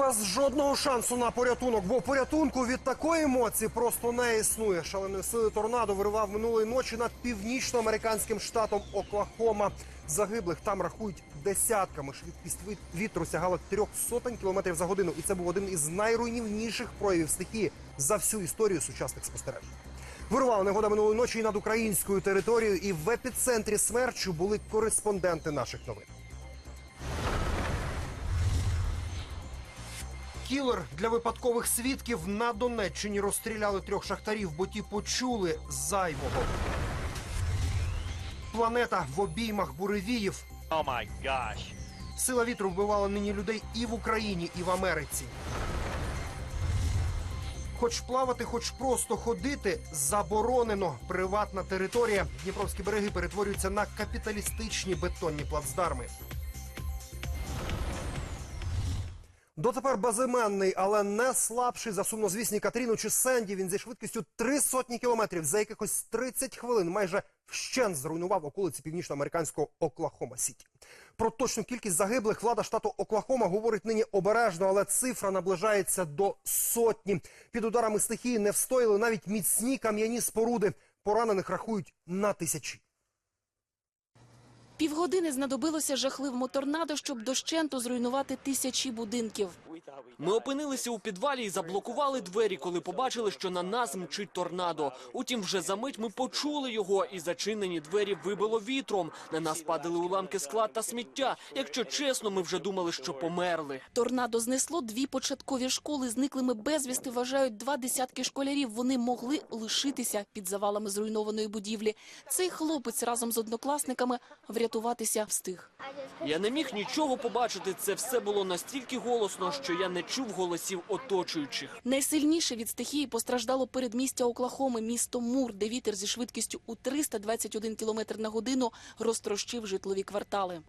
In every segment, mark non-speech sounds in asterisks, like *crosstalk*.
без жодного шансу на порятунок, бо порятунку від такої емоції просто не існує. Шаленої сили торнадо виривав минулої ночі над північноамериканським штатом Оклахома. Загиблих там рахують десятками. Швидкість вітру сягала трьох сотень кілометрів за годину, і це був один із найруйнівніших проявів стихії за всю історію сучасних спостережень. Вирувала негода минулої ночі і над українською територією, і в епіцентрі смерчу були кореспонденти наших новин. Кілер для випадкових свідків на Донеччині розстріляли трьох шахтарів, бо ті почули зайвого. Планета в обіймах буревіїв. Gosh. Сила вітру вбивала нині людей і в Україні, і в Америці. Хоч плавати, хоч просто ходити заборонено. Приватна територія. Дніпровські береги перетворюються на капіталістичні бетонні плацдарми. Дотепер безіменний, але не слабший за сумнозвісні Катріну чи Сенді. Він зі швидкістю три сотні кілометрів за якихось 30 хвилин майже вщент зруйнував околиці північноамериканського Оклахома Сіті. Про точну кількість загиблих влада штату Оклахома говорить нині обережно, але цифра наближається до сотні. Під ударами стихії не встояли навіть міцні кам'яні споруди. Поранених рахують на тисячі. Півгодини знадобилося жахливому торнадо, щоб дощенту зруйнувати тисячі будинків. Ми опинилися у підвалі і заблокували двері, коли побачили, що на нас мчить торнадо. Утім, вже за мить ми почули його, і зачинені двері вибило вітром. На нас падали уламки скла та сміття. Якщо чесно, ми вже думали, що померли. Торнадо знесло дві початкові школи. Зниклими безвісти вважають два десятки школярів. Вони могли лишитися під завалами зруйнованої будівлі. Цей хлопець разом з однокласниками врятуватися встиг. Я не міг нічого побачити. Це все було настільки голосно, що я не чув голосів оточуючих. Найсильніше від стихії постраждало передмістя Оклахоми, місто Мур, де вітер зі швидкістю у 321 км на годину розтрощив житлові квартали.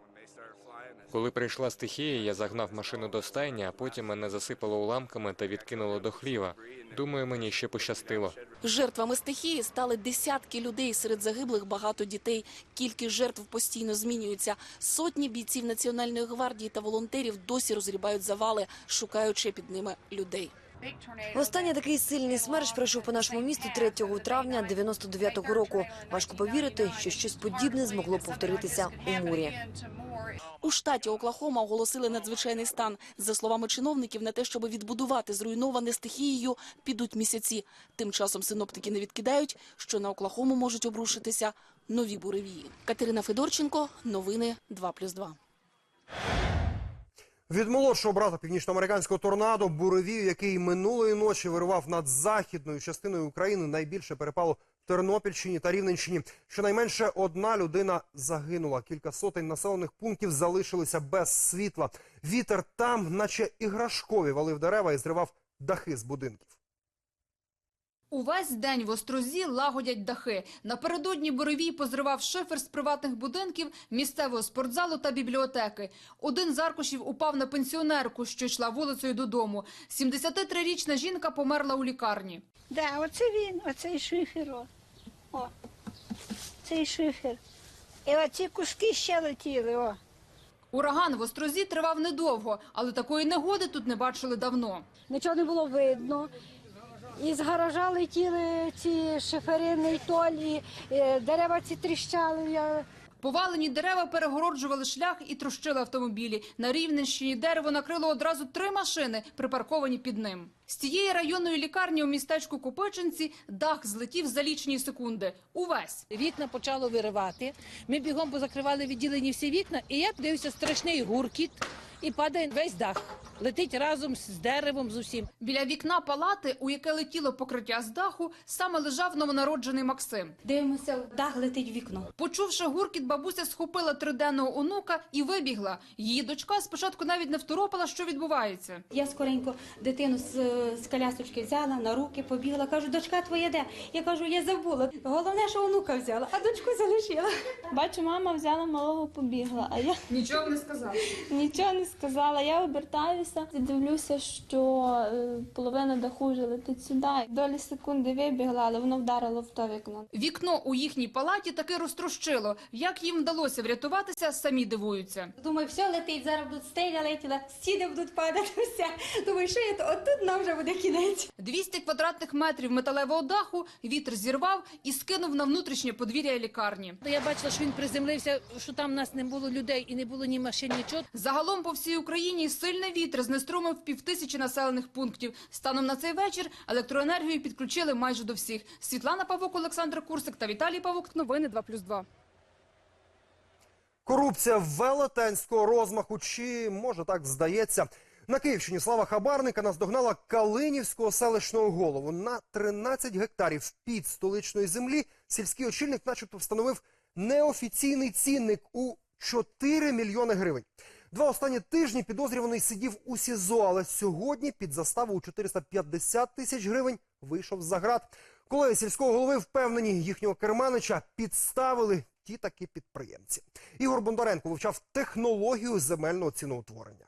Коли прийшла стихія, я загнав машину до стайні, а потім мене засипало уламками та відкинуло до хліва. Думаю, мені ще пощастило. Жертвами стихії стали десятки людей. Серед загиблих багато дітей. Кількість жертв постійно змінюється. Сотні бійців Національної гвардії та волонтерів досі розгрібають завали, шукаючи під ними людей. Востаннє такий сильний смерч пройшов по нашому місту 3 травня 99-го року. Важко повірити, що щось подібне змогло повторитися у мурі. У штаті Оклахома оголосили надзвичайний стан. За словами чиновників, на те, щоб відбудувати зруйноване стихією, підуть місяці. Тим часом синоптики не відкидають, що на Оклахому можуть обрушитися нові буревії. Катерина Федорченко, новини 2+,2. Від молодшого брата північноамериканського торнадо буревію, який минулої ночі вирував над західною частиною України, найбільше перепало в Тернопільщині та Рівненщині. Щонайменше одна людина загинула. Кілька сотень населених пунктів залишилися без світла. Вітер там, наче іграшкові, валив дерева і зривав дахи з будинків. Увесь день в Острозі лагодять дахи. Напередодні Боровій позривав шифер з приватних будинків, місцевого спортзалу та бібліотеки. Один з аркушів упав на пенсіонерку, що йшла вулицею додому. 73-річна жінка померла у лікарні. Да, оце він, оцей шифер. О, о. цей шифер. І оці куски ще летіли. О. Ураган в Острозі тривав недовго, але такої негоди тут не бачили давно. нічого не було видно. І з гаража летіли ці шиферини, толі, е, дерева ці тріщали. Я... Повалені дерева перегороджували шлях і трощили автомобілі. На Рівненщині дерево накрило одразу три машини, припарковані під ним. З цієї районної лікарні у містечку Копичинці дах злетів за лічені секунди. Увесь. Вікна почало виривати. Ми бігом позакривали відділені всі вікна, і я дивився страшний гуркіт, і падає весь дах. Летить разом з деревом з усім. Біля вікна палати, у яке летіло покриття з даху, саме лежав новонароджений Максим. Дивимося, дах летить в вікно. Почувши гуркіт, бабуся схопила триденного онука і вибігла. Її дочка спочатку навіть не второпала, що відбувається. Я скоренько дитину з з колясочки взяла, на руки побігла. Кажу, дочка твоя де? Я кажу, я забула. Головне, що онука взяла, а дочку залишила. Бачу, мама взяла малого, побігла, а я Нічого не сказав. нічого не сказала. Я обертаюся і дивлюся, що е, половина даху вже летить сюди. Долі секунди вибігла, але воно вдарило в то вікно. Вікно у їхній палаті таки розтрощило. Як їм вдалося врятуватися, самі дивуються. Думаю, все летить, зараз будуть стеля летіла, стіни будуть падати, *laughs* все. Думаю, що я то, отут нам вже буде кінець. 200 квадратних метрів металевого даху вітер зірвав і скинув на внутрішнє подвір'я лікарні. Я бачила, що він приземлився, що там нас не було людей і не було ні машин, нічого. Загалом по всій Україні сильний вітер знеструмив півтисячі населених пунктів. Станом на цей вечір електроенергію підключили майже до всіх. Світлана Павук, Олександр Курсик та Віталій Павук. Новини 2+,2. Корупція велетенського розмаху, чи може так здається. На Київщині слава хабарника наздогнала Калинівського селищного голову. На 13 гектарів під столичної землі сільський очільник начебто встановив неофіційний цінник у 4 мільйони гривень. Два останні тижні підозрюваний сидів у СІЗО, але сьогодні під заставу у 450 тисяч гривень вийшов за град. Колеги сільського голови впевнені, їхнього керманича підставили ті такі підприємці. Ігор Бондаренко вивчав технологію земельного ціноутворення.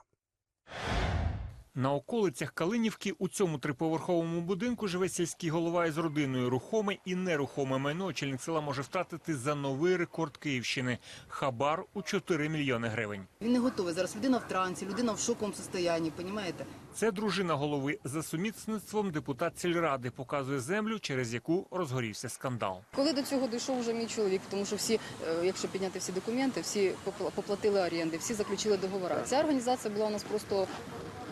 На околицях Калинівки у цьому триповерховому будинку живе сільський голова із родиною. Рухоме і нерухоме майно очільник села може втратити за новий рекорд Київщини – хабар у 4 мільйони гривень. Він не готовий. Зараз людина в трансі, людина в шоковому стані, понімаєте? Це дружина голови за сумісництвом депутат сільради показує землю, через яку розгорівся скандал. Коли до цього дійшов вже мій чоловік, тому що всі, е, якщо підняти всі документи, всі попла- поплатили оренди, всі заключили договори. Ця організація була у нас просто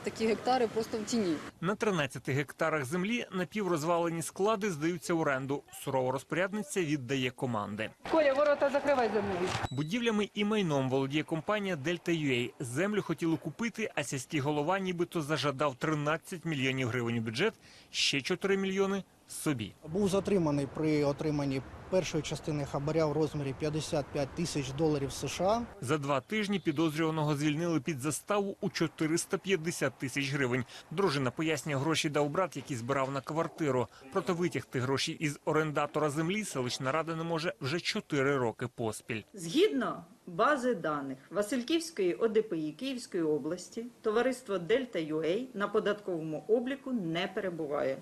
такі гектари, просто в тіні. На 13 гектарах землі напіврозвалені склади здаються в оренду. Сурова розпорядниця віддає команди. Коля, ворота закривай за мною. Будівлями і майном володіє компанія Дельта UA. Землю хотіли купити, а сільський голова нібито зажадав 13 мільйонів гривень у бюджет, ще 4 мільйони собі. Був затриманий при отриманні першої частини хабаря в розмірі 55 тисяч доларів США. За два тижні підозрюваного звільнили під заставу у 450 тисяч гривень. Дружина пояснює, гроші дав брат, який збирав на квартиру. Проте витягти гроші із орендатора землі селищна рада не може вже 4 роки поспіль. Згідно бази даних Васильківської ОДПІ Київської області, товариство Дельта UA на податковому обліку не перебуває.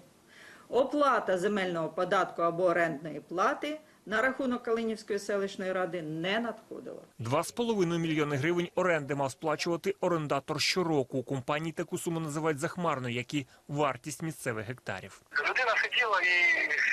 Оплата земельного податку або орендної плати на рахунок Калинівської селищної ради не надходила. Два з половиною мільйони гривень оренди мав сплачувати орендатор щороку. У компанії таку суму називають захмарною, як і вартість місцевих гектарів. Людина сиділа і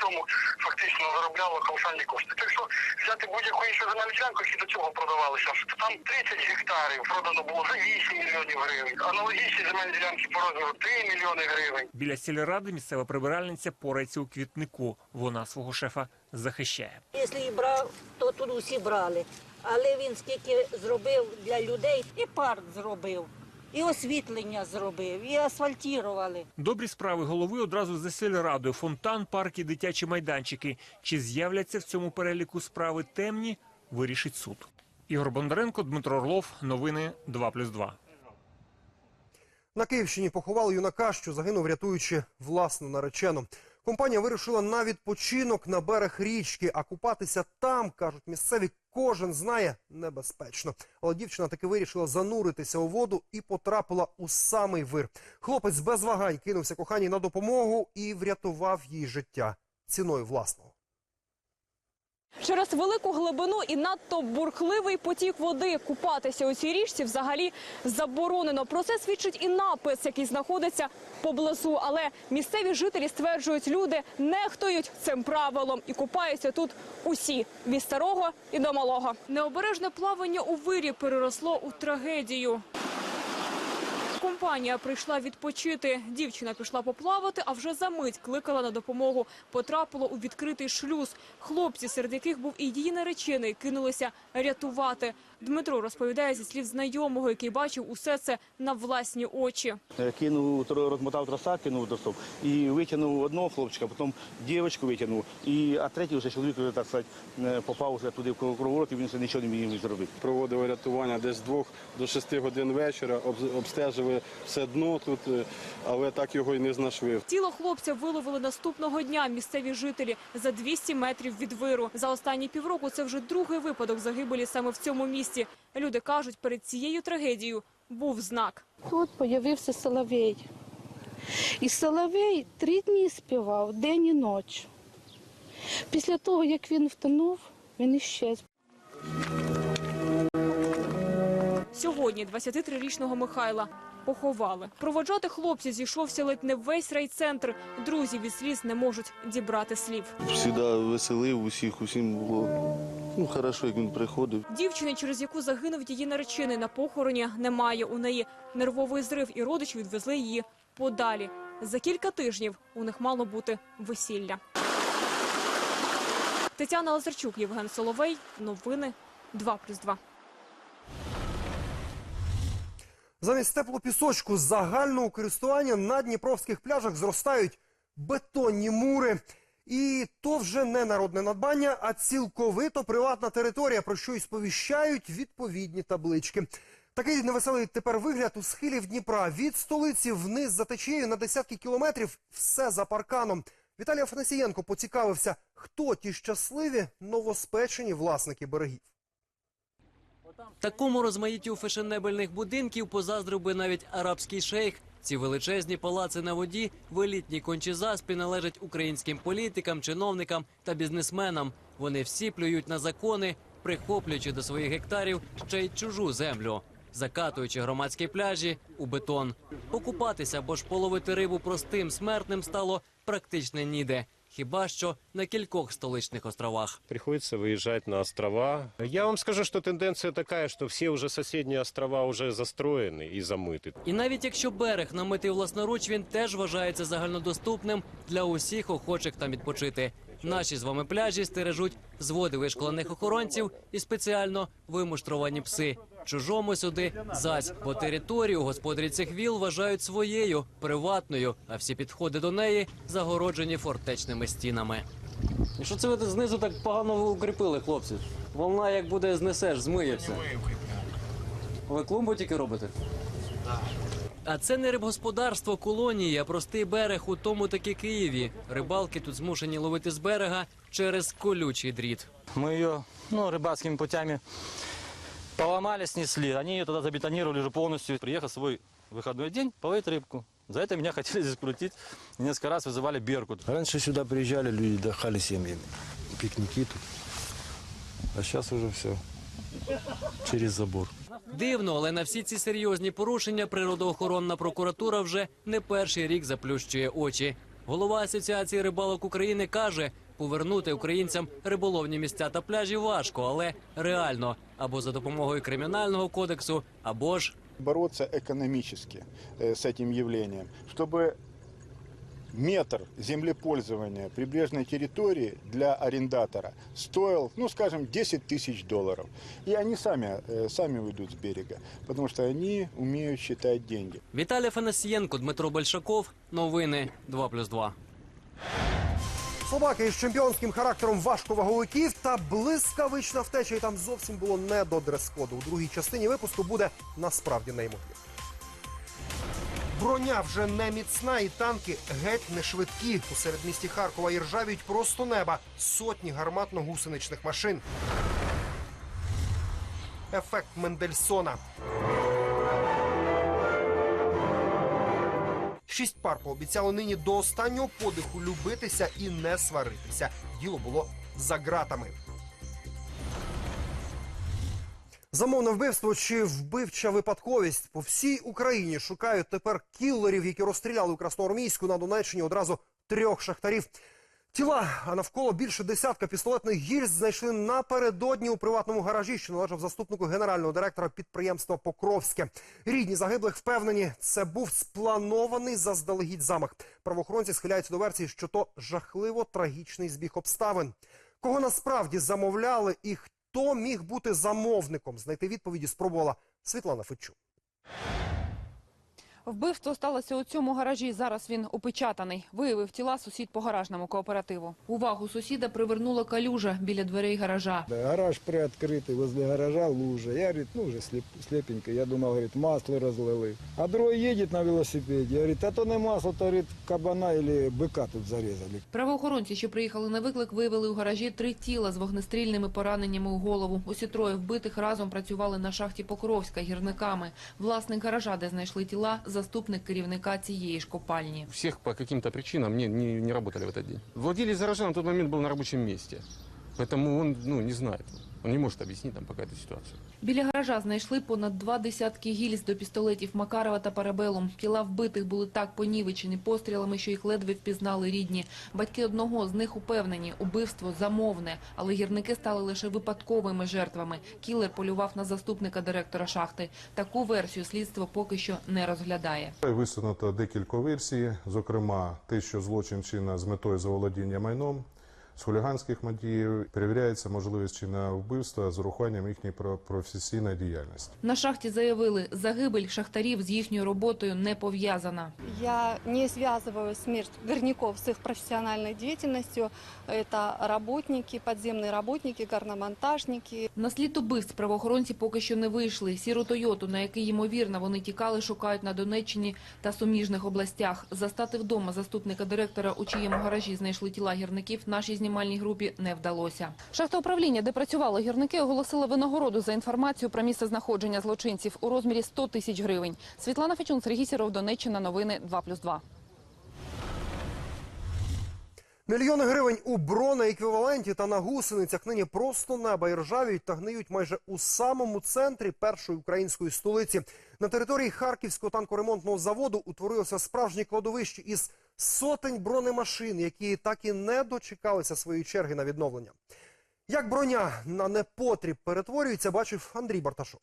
цьому фактично заробляла колосальні кошти. Так що взяти будь-яку іншу земельну ділянку, які до цього продавалися, то там 30 гектарів продано було за 8 мільйонів гривень. Аналогічні земельні ділянки по розміру 3 мільйони гривень. Біля сільради місцева прибиральниця порається у квітнику. Вона свого шефа захищає. Якщо і брав, то тут усі брали. Але він скільки зробив для людей, і парк зробив, і освітлення зробив, і асфальтірували. Добрі справи голови одразу за сільрадою. Фонтан, парки, дитячі майданчики. Чи з'являться в цьому переліку справи темні, вирішить суд. Ігор Бондаренко, Дмитро Орлов. Новини 2+,2. На Київщині поховали юнака, що загинув, рятуючи власну наречену. Компанія вирушила на відпочинок на берег річки, а купатися там, кажуть місцеві, кожен знає небезпечно. Але дівчина таки вирішила зануритися у воду і потрапила у самий вир. Хлопець без вагань кинувся коханій на допомогу і врятував їй життя ціною власного. Через велику глибину і надто бурхливий потік води купатися у цій річці взагалі заборонено. Про це свідчить і напис, який знаходиться поблизу. Але місцеві жителі стверджують, люди нехтують цим правилом і купаються тут усі від старого і до малого. Необережне плавання у вирі переросло у трагедію. Компанія прийшла відпочити. Дівчина пішла поплавати, а вже за мить кликала на допомогу. Потрапило у відкритий шлюз. Хлопці, серед яких був і її наречений, кинулися рятувати. Дмитро розповідає зі слів знайомого, який бачив усе це на власні очі. Кинув, розмотав троса, кинув до стоп і витягнув одного хлопчика, потім дівчинку витягнув, і, а третій вже чоловік, вже, так сказати, е, попав вже туди в круговорот, і він вже нічого не міг зробити. Проводили рятування десь з двох до шести годин вечора, обстежили все дно тут, е, але так його і не знайшли. Тіло хлопця виловили наступного дня місцеві жителі за 200 метрів від виру. За останні півроку це вже другий випадок загибелі саме в цьому місті. Люди кажуть, перед цією трагедією був знак. Тут появився соловей. І соловей три дні співав, день і ніч. Після того, як він втонув, він іщез. Сьогодні 23-річного Михайла поховали. Проводжати хлопця зійшовся ледь не весь райцентр. Друзі від сліз не можуть дібрати слів. Всіда веселив усіх, усім було ну, хорошо, як він приходив. Дівчини, через яку загинув її наречений, на похороні немає. У неї нервовий зрив, і родичі відвезли її подалі. За кілька тижнів у них мало бути весілля. Тетяна Лазарчук, Євген Соловей. Новини 2+,2. Замість теплопісочку загального користування на дніпровських пляжах зростають бетонні мури. І то вже не народне надбання, а цілковито приватна територія, про що й сповіщають відповідні таблички. Такий невеселий тепер вигляд у схилів Дніпра. Від столиці вниз за течією на десятки кілометрів все за парканом. Віталій Афанасієнко поцікавився, хто ті щасливі новоспечені власники берегів. Такому розмаїттю фешенебельних будинків позаздрив би навіть арабський шейх. Ці величезні палаци на воді в елітній кончі заспі належать українським політикам, чиновникам та бізнесменам. Вони всі плюють на закони, прихоплюючи до своїх гектарів ще й чужу землю, закатуючи громадські пляжі у бетон. Покупатися або ж половити рибу простим смертним стало практично ніде Хіба що на кількох столичних островах. Приходится выезжать на острова. Я вам скажу, что тенденция такая, что все уже соседние острова уже застроены и замыты. І навіть якщо берег намитий власноруч, він теж вважається загальнодоступним для усіх охочих там відпочити. Наші з вами пляжі стережуть зводи вишколених охоронців і спеціально вимуштровані пси. Чужому сюди зась, бо територію господарі цих віл вважають своєю, приватною, а всі підходи до неї загороджені фортечними стінами. І що це ви знизу так погано укріпили, хлопці? Волна як буде знесеш, змиє все. Ви клумбу тільки робите? А це не рибгосподарство колонії, а простий берег у тому таки Києві. Рибалки тут змушені ловити з берега через колючий дріт. Мы ее, ну, рыбацкими путями поломали, снесли. Они ее тогда забетонировали уже полностью. Приехал свой выходной день половить рыбку. За это меня хотели здесь крутить. И несколько раз вызывали Беркут. Раньше сюда приезжали, люди отдыхали семьями. Пикники тут. А сейчас уже все через забор. Дивно, але на всі ці серйозні порушення природоохоронна прокуратура вже не перший рік заплющує очі. Голова Асоціації рибалок України каже, повернути українцям риболовні місця та пляжі важко, але реально або за допомогою кримінального кодексу, або ж бороться экономически э, с этим явлением, чтобы метр землепользования прибрежной территории для арендатора стоил, ну, скажем, 10 тысяч долларов. И они сами, э, сами уйдут с берега, потому что они умеют считать деньги. Віталій Фанасієнко, Дмитро Большаков. Новини 2+,2. Собаки із чемпіонським характером важковаговиків та блискавична втеча. І там зовсім було не до дрес-коду. У другій частині випуску буде насправді неймовірно. Броня вже не міцна, і танки геть не швидкі. У середмісті Харкова і ржавіють просто неба сотні гарматно-гусеничних машин. Ефект Мендельсона. Шість пар пообіцяли нині до останнього подиху любитися і не сваритися. Діло було за ґратами. Замовне вбивство чи вбивча випадковість по всій Україні шукають тепер кіллерів, які розстріляли у Красноармійську на Донеччині одразу трьох шахтарів. Тіла, а навколо більше десятка пістолетних гільз знайшли напередодні у приватному гаражі, що належав заступнику генерального директора підприємства Покровське. Рідні загиблих впевнені, це був спланований заздалегідь замах. Правоохоронці схиляються до версії, що то жахливо трагічний збіг обставин. Кого насправді замовляли і Хто міг бути замовником? Знайти відповіді спробувала Світлана Федчук. Вбивство сталося у цьому гаражі. Зараз він опечатаний. Виявив тіла сусід по гаражному кооперативу. Увагу сусіда привернула калюжа біля дверей гаража. Гараж приоткрытый, возле гаража лужа. Я, говорит, ну уже слеп, слепенько. Я думал, говорит, масло разлили. А другой едет на велосипеде. Говорит, а то не масло, то, говорит, кабана или быка тут зарезали. Правоохоронці, що приїхали на виклик, виявили у гаражі три тіла з вогнестрільними пораненнями у голову. Усі троє вбитих разом працювали на шахті Покровська гірниками. Власник гаража, де знайшли тіла, заступник керівника цієї ж копальні. всех по каким-то причинам не, не, не работали в этот день. Владелец гаража на тот момент был на рабочем месте, поэтому он ну, не знает, он не может объяснить там пока эту ситуацию. Біля гаража знайшли понад два десятки гільз до пістолетів Макарова та Парабелум. Тіла вбитих були так понівечені пострілами, що їх ледве впізнали рідні. Батьки одного з них упевнені, убивство замовне, але гірники стали лише випадковими жертвами. Кілер полював на заступника директора шахти. Таку версію слідство поки що не розглядає. Висунуто декілька версій, зокрема те, що злочин чинно з метою заволодіння майном, з хуліганських мотивів перевіряється можливість чинного вбивства з урахуванням їхньої про- професійної діяльності. На шахті заявили, загибель шахтарів з їхньою роботою не пов'язана. Я не связываю смерть горняков с их профессиональной деятельностью. Это работники, подземные работники, горномонтажники. На слід убивств правоохоронці поки що не вийшли. Сіру Тойоту, на який, ймовірно, вони тікали, шукають на Донеччині та суміжних областях. Застати вдома заступника директора, у чиєму гаражі знайшли тіла гірників, нашій знімальній групі не вдалося. Шахта управління, де працювали гірники, оголосила винагороду за інформацію про місце знаходження злочинців у розмірі 100 тисяч гривень. Світлана Фечун, Сергій Сіров, Донеччина, новини 2+,2. Мільйони гривень у бронееквіваленті та на гусеницях нині просто неба і ржавіють та гниють майже у самому центрі першої української столиці. На території Харківського танкоремонтного заводу утворилося справжнє кладовище із сотень бронемашин, які так і не дочекалися своєї черги на відновлення. Як броня на непотріб перетворюється, бачив Андрій Барташов.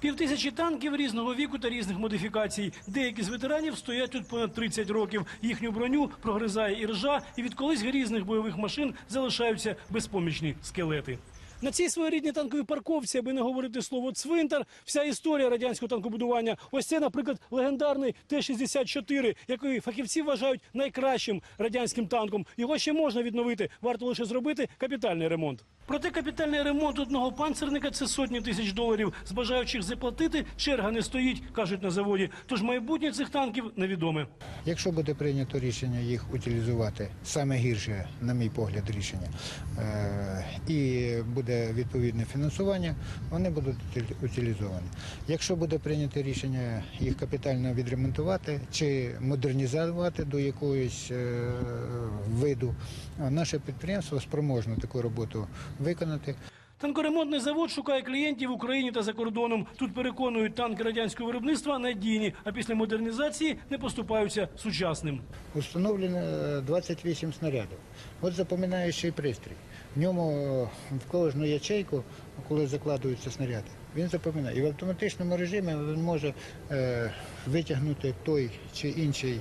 Півтисячі танків різного віку та різних модифікацій. Деякі з ветеранів стоять тут понад 30 років. Їхню броню прогризає і ржа, і від колись різних бойових машин залишаються безпомічні скелети. На цій своєрідній танковій парковці, аби не говорити слово цвинтар, вся історія радянського танкобудування. Ось це, наприклад, легендарний Т-64, який фахівці вважають найкращим радянським танком. Його ще можна відновити, варто лише зробити капітальний ремонт. Проте капітальний ремонт одного панцерника це сотні тисяч доларів. З бажаючих заплатити черга не стоїть, кажуть на заводі. Тож майбутнє цих танків невідоме. Якщо буде прийнято рішення їх утилізувати, саме гірше, на мій погляд, рішення, е, і буде відповідне фінансування, вони будуть утилізовані. Якщо буде прийнято рішення їх капітально відремонтувати чи модернізувати до якогось е, виду, наше підприємство спроможне таку роботу виконати. Танкоремонтний завод шукає клієнтів в Україні та за кордоном. Тут переконують, танки радянського виробництва надійні, а після модернізації не поступаються сучасним. Установлено е, 28 снарядів. От запоминаючий пристрій. В ньому е, в кожну ячейку, коли закладуються снаряди, він запоминає. І в автоматичному режимі він може е, витягнути той чи інший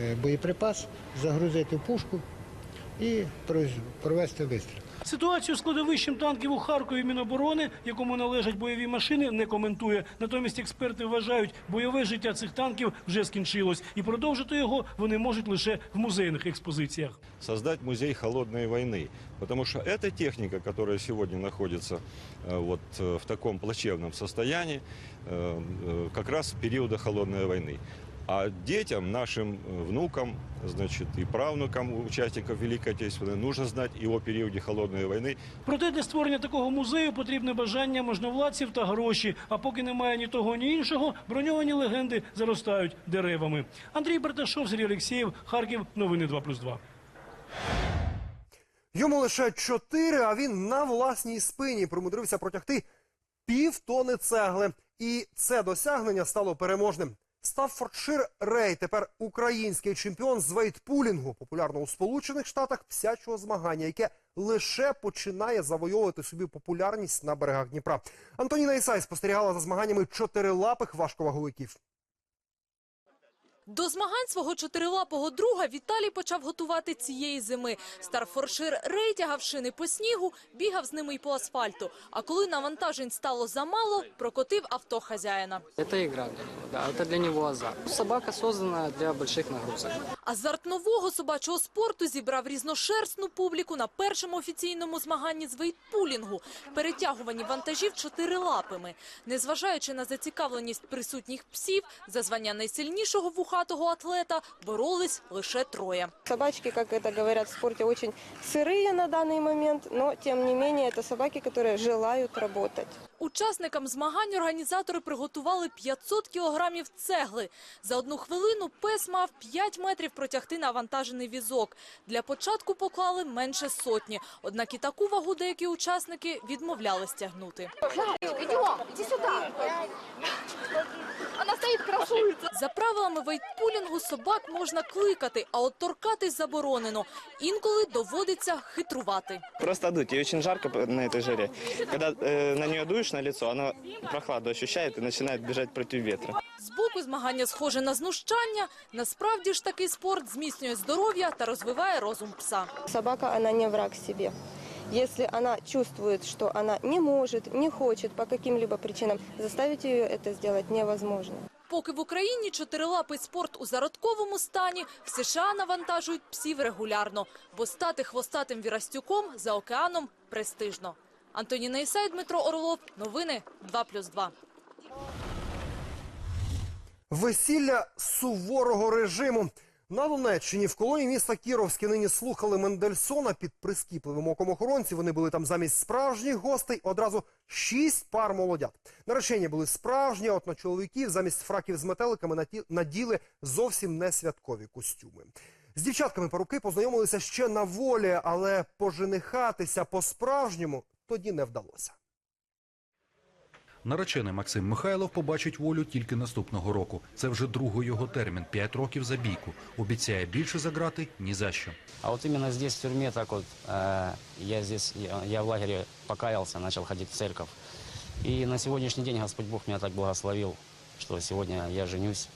е, боєприпас, загрузити в пушку і провести вистріл. Ситуацію з кладовищем танків у Харкові Міноборони, якому належать бойові машини, не коментує. Натомість експерти вважають, бойове життя цих танків вже скінчилось, і продовжити його вони можуть лише в музейних експозиціях. создать музей холодной войны. Потому что эта техника, которая сегодня находится э, вот э, в таком плачевном состоянии, э, э, как раз периода холодной войны. А детям, нашим э, внукам, значит, и правнукам участников Великой Отечественной нужно знать и о периоде холодной войны, Проте для створення такого музею потрібне бажання можновладців та гроші. А поки немає ні того, ні іншого, броньовані легенди заростають деревами. Андрій Барташов, Сергій Олексєєв, Харків. Новини 2+,2. Йому лише чотири, а він на власній спині примудрився протягти півтони цегли. І це досягнення стало переможним. Стаффордшир Рей тепер український чемпіон з вейтпулінгу, популярно у Сполучених Штатах псячого змагання, яке лише починає завойовувати собі популярність на берегах Дніпра. Антоніна Ісай спостерігала за змаганнями чотирилапих важковаговиків. До змагань свого чотирилапого друга Віталій почав готувати цієї зими. Старфоршир Рей тягав шини по снігу, бігав з ними й по асфальту. А коли навантажень стало замало, прокотив авто хазяїна. Это игра для да, это для него азарт. Собака создана для больших нагрузок. Азарт нового собачого спорту зібрав різношерстну публіку на першому офіційному змаганні з вейтпулінгу – перетягуванні вантажів чотирилапими. Незважаючи на зацікавленість присутніх псів, за звання найсильнішого вухатого атлета боролись лише троє. Собачки, как это говорят в спорте, очень сырые на данный момент, но тем не менее это собаки, которые желают работать. Учасникам змагань організатори приготували 500 кілограмів цегли. За одну хвилину пес мав 5 метрів протягти навантажений візок. Для початку поклали менше сотні. Однак і таку вагу деякі учасники відмовлялись тягнути. Идем, иди сюда. Она стоит. За правилами вейтпулінгу собак можна кликати, а от торкатись заборонено. Інколи доводиться хитрувати. Просто дуть. Ей очень жарко на этой жаре. Когда э, на нее дуешь на лицо, она прохладу ощущает и начинает бежать против ветра. Збоку змагання схоже на знущання. Насправді ж такий спорт зміцнює здоров'я та розвиває розум пса. Собака, она не враг себе. Если она чувствует, что она не может, не хочет по каким-либо причинам, заставить ее это сделать невозможно. Поки в Україні чотирилапий спорт у зародковому стані, в США навантажують псів регулярно, бо стати хвостатим вірастюком за океаном престижно. Антоніна Ісай, Дмитро Орлов. Новини 2+,2. Весілля суворого режиму. На Донеччині в колонії міста Кіровське нині слухали Мендельсона під прискіпливим оком охоронців. Вони були там замість справжніх гостей одразу шість пар молодят. Наречені були справжні, от на чоловіків замість фраків з метеликами наділи зовсім не святкові костюми. З дівчатками парубки познайомилися ще на волі, але поженихатися по-справжньому тоді не вдалося. Наречений Максим Михайлов побачить волю тільки наступного року. Це вже другий його термін – 5 років за бійку. Обіцяє більше за грати ні за що. А вот именно здесь, в тюрьме, так вот, э, я здесь, я, я в лагере покаялся, начал ходить в церковь. И на сегодняшний день Господь Бог меня так благословил, что сегодня я женюсь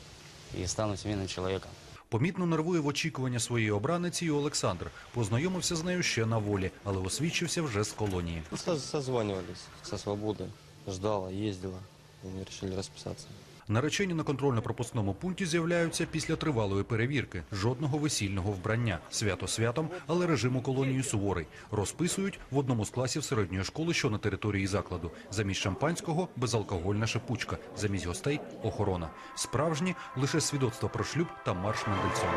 и стану семейным человеком. Помітно нервує в очікування своєї обраниці і Олександр. Познайомився з нею ще на волі, але освідчився вже з колонії. Ну, со- Созванивались со свободой, ждала, їздила. и мы решили расписаться. Наречені на контрольно-пропускному пункті з'являються після тривалої перевірки. Жодного весільного вбрання. Свято святом, але режим у колонії суворий. Розписують в одному з класів середньої школи, що на території закладу. Замість шампанського – безалкогольна шипучка. Замість гостей – охорона. Справжні – лише свідоцтво про шлюб та марш Мендельсона.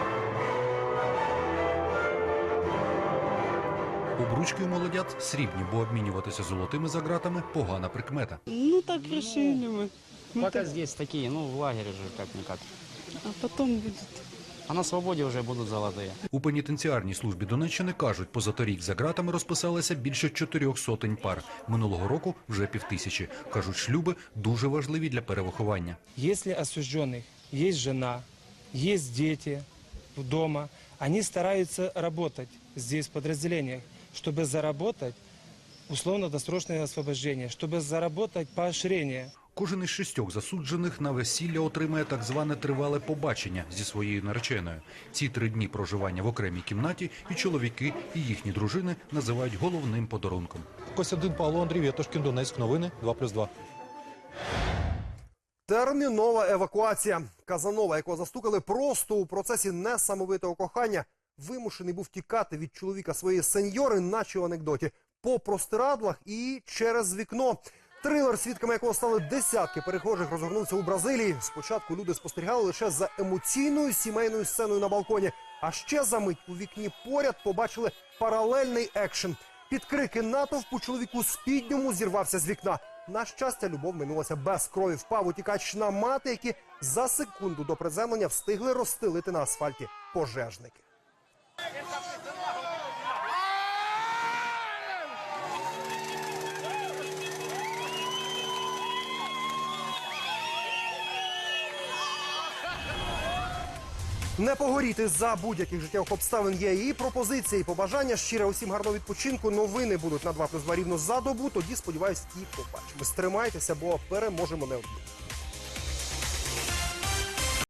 Обручки у молодят срібні, бо обмінюватися золотими за ґратами – погана прикмета. Ну, так решили мы. Пока здесь такие, ну, в лагере же как-никак. А потом будут. А на свободе уже будут золотые. У пенітенціарній службі Донеччини кажуть, позаторік за ґратами розписалися більше чотирьох сотень пар. Минулого року вже півтисячі. Кажуть, шлюби дуже важливі для перевиховання. Если осужденных есть жена, есть дети дома, они стараются работать здесь в подразделениях, чтобы заработать условно-досрочное освобождение, чтобы заработать поощрение. Кожен із шістьох засуджених на весілля отримає так зване тривале побачення зі своєю нареченою. Ці три дні проживання в окремій кімнаті і чоловіки, і їхні дружини називають головним подарунком. Костянтин Павло Андрій Вєтошкін, Донецьк. Новини 2+,2. Термінова евакуація. Казанова, якого застукали просто у процесі несамовитого кохання, вимушений був тікати від чоловіка своєї сеньори, наче в анекдоті, по простирадлах і через вікно. Трилер, свідками якого стали десятки перехожих, розгорнувся у Бразилії. Спочатку люди спостерігали лише за емоційною сімейною сценою на балконі. А ще за мить у вікні поряд побачили паралельний екшен. Під крики натовпу чоловіку спідньому зірвався з вікна. На щастя, любов минулася без крові. Впав утікач на мати, які за секунду до приземлення встигли розстелити на асфальті пожежники. Не погоріти за будь-яких життєвих обставин є і пропозиції, і побажання. Щире усім гарного відпочинку. Новини будуть на 2 плюс 2 рівно за добу. Тоді, сподіваюсь, і побачимо. Стримайтеся, бо переможемо неодмінно.